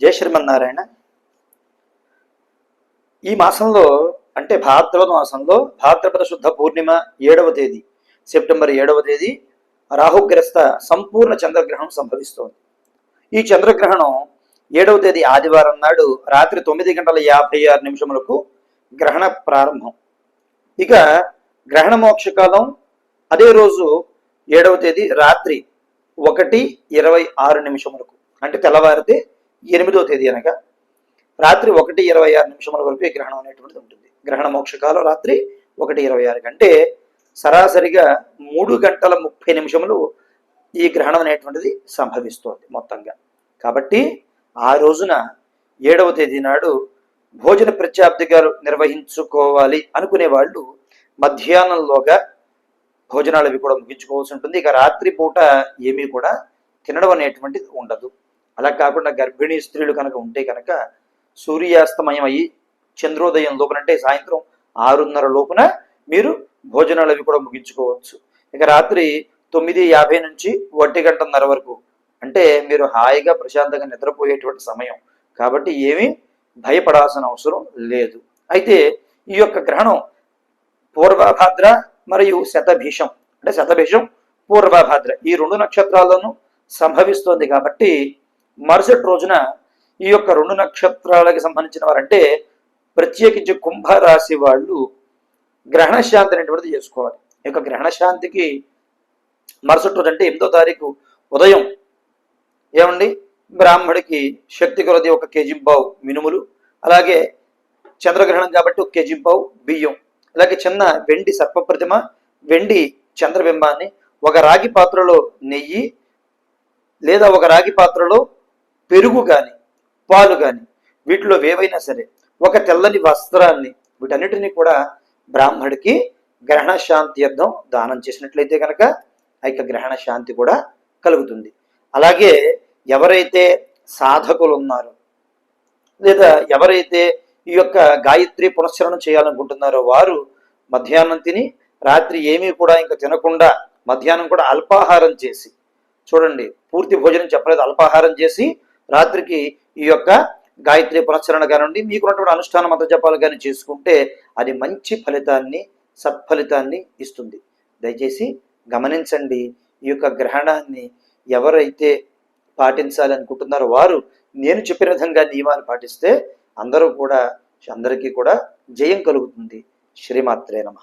జయ శ్రీమన్నారాయణ ఈ మాసంలో అంటే భాద్రపద మాసంలో భాద్రపద శుద్ధ పూర్ణిమ ఏడవ తేదీ సెప్టెంబర్ ఏడవ తేదీ రాహుగ్రస్త సంపూర్ణ చంద్రగ్రహణం సంభవిస్తోంది. ఈ చంద్రగ్రహణం ఏడవ తేదీ ఆదివారం నాడు రాత్రి తొమ్మిది గంటల యాభై ఆరు నిమిషములకు గ్రహణ ప్రారంభం. ఇక గ్రహణ మోక్షకాలం అదే రోజు ఏడవ తేదీ రాత్రి ఒకటి ఇరవై ఆరు నిమిషములకు అంటే తెల్లవారితే ఎనిమిదవ తేదీ అనగా రాత్రి ఒకటి ఇరవై ఆరు నిమిషముల వరకు గ్రహణం అనేటువంటిది ఉంటుంది. గ్రహణ మోక్షకాలం రాత్రి ఒకటి ఇరవై ఆరు గంటే సరాసరిగా మూడు గంటల ముప్పై నిమిషములు ఈ గ్రహణం అనేటువంటిది సంభవిస్తోంది మొత్తంగా. కాబట్టి ఆ రోజున ఏడవ తేదీ నాడు భోజన ప్రత్యాప్తిగా నిర్వహించుకోవాలి అనుకునే వాళ్ళు మధ్యాహ్నంలోగా భోజనాలు అవి కూడా ముగించుకోవాల్సి ఉంటుంది. ఇక రాత్రి పూట ఏమీ కూడా తినడం అనేటువంటిది ఉండదు. అలా కాకుండా గర్భిణీ స్త్రీలు కనుక ఉంటే కనుక సూర్యాస్తమయం అయ్యి చంద్రోదయం లోపల అంటే సాయంత్రం ఆరున్నర లోపున మీరు భోజనాలు అవి కూడా ముగించుకోవచ్చు. ఇక రాత్రి తొమ్మిది యాభై నుంచి ఒంటి గంటన్నర వరకు అంటే మీరు హాయిగా ప్రశాంతంగా నిద్రపోయేటువంటి సమయం. కాబట్టి ఏమీ భయపడాల్సిన అవసరం లేదు. అయితే ఈ యొక్క గ్రహణం పూర్వభాద్ర మరియు శతభీషం అంటే శతభీషం పూర్వభాద్ర ఈ రెండు నక్షత్రాల్లోనూ సంభవిస్తోంది కాబట్టి మరుసటి రోజున ఈ యొక్క రెండు నక్షత్రాలకి సంబంధించిన వారంటే ప్రత్యేకించి కుంభరాశి వాళ్ళు గ్రహణ శాంతి అనేటువంటిది చేసుకోవాలి. ఈ యొక్క గ్రహణ శాంతికి మరుసటి రోజు అంటే ఎనిమిదో తారీఖు ఉదయం ఏమండి? బ్రాహ్మడికి శక్తి కొలది ఒక కేజింపావు మినుములు అలాగే చంద్రగ్రహణం కాబట్టి ఒక కేజింపావు బియ్యం అలాగే చిన్న వెండి సర్పప్రతిమ వెండి చంద్రబింబాన్ని ఒక రాగి పాత్రలో నెయ్యి లేదా ఒక రాగి పాత్రలో పెరుగు కానీ పాలు కానీ వీటిలో ఏవైనా సరే ఒక తెల్లని వస్త్రాన్ని వీటన్నిటిని కూడా బ్రాహ్మడికి గ్రహణ శాంతి అర్థం దానం చేసినట్లయితే కనుక ఆ యొక్క గ్రహణ శాంతి కూడా కలుగుతుంది. అలాగే ఎవరైతే సాధకులు ఉన్నారో లేదా ఎవరైతే ఈ యొక్క గాయత్రి పునశ్చరణం చేయాలనుకుంటున్నారో వారు మధ్యాహ్నం తిని రాత్రి ఏమీ కూడా ఇంకా తినకుండా మధ్యాహ్నం కూడా అల్పాహారం చేసి చూడండి పూర్తి భోజనం చెప్పలేదు అల్పాహారం చేసి రాత్రికి ఈ యొక్క గాయత్రి పునశ్చరణ కానివ్వండి మీకున్నటువంటి అనుష్ఠాన మంత్ర జపాలు కానీ చేసుకుంటే అది మంచి ఫలితాన్ని సత్ఫలితాన్ని ఇస్తుంది. దయచేసి గమనించండి ఈ యొక్క గ్రహణాన్ని ఎవరైతే పాటించాలి అనుకుంటున్నారో వారు నేను చెప్పిన విధంగా నియమాలు పాటిస్తే అందరూ కూడా అందరికీ కూడా జయం కలుగుతుంది. శ్రీమాత్రే నమ.